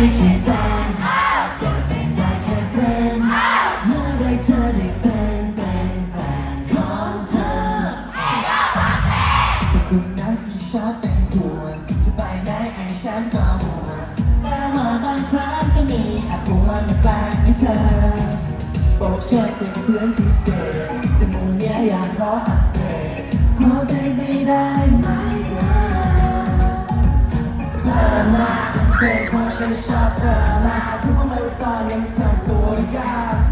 ไม่ใช่แฟนแต่เป็นได้แค่เพื่อนเมื่อไรเธอได้เป็นเป็นของเธอเป็นคนนั้นที่ชอบแต่งตัวสบได้ไอ้ฉันก็มัวแต่มาบางครั้งก็มีอากาแปลกที่เธอบอกช่วเป็นพื่นพิเศษแต่มูเนี่ยอยากขออัปเดตขอไปไม่ได้ เธอมาเป็นเพราะฉันชอบเธอมาเพรู้ไหมว่อตอนนี้มันทำตัวยาก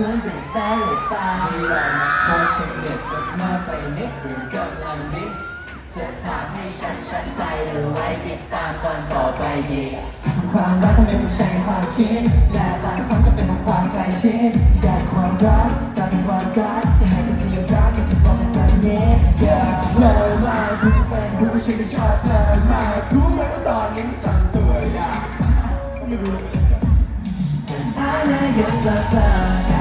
พื่อนเป็นแฟนเลยไปเรามาโพสต์เด็ดกันมาไปน็ตหรือกำลังดิดจะถามให้ฉันฉันไปหรือไว้ติดตามตอนต่อไปดีความรักมันไม่ใช่ความคิดและบางครั้งก็เป็นความใกล้ชิดอยากความรักแต่เป็นความรักจะให้เป็นสิ่รักมันคือบอกเป็นสัญญาอย่าเลยว่าคุณจะเป็นผู้ฉันไม่ชอบเธอมากรู้ไหมว่าตอนนี้มันทำตัวยากไม่รู้สุดท้าย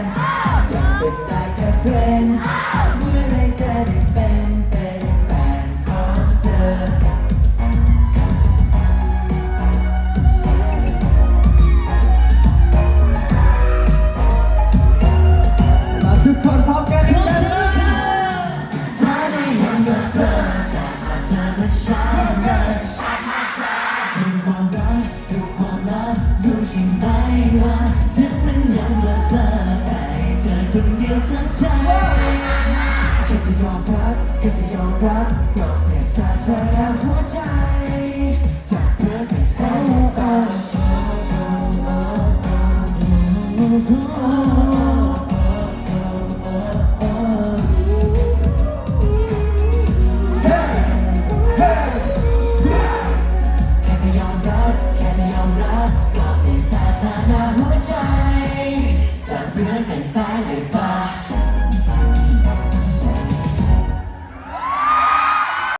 นยังเป็นได้แค่เพื่อนเมื่อไรจะได้เป็นเป็นแฟนของเธอมาทุกคนพร้อมกันกแล้วนะสุดท้าได้เห็นเบอร์เบอร์แต่พอเธอมาใช้เลยมีความรักดูความรักดูใช่ไหมว่าถึงมันยังเบลอเบลอ ทั้งใจแค่จะยอมรับแค่จะยอมรับกอมเปลี่ยนสาเธอและหัวใจจากเพื่อนเป็นแฟนจากเป็นแฟนเลย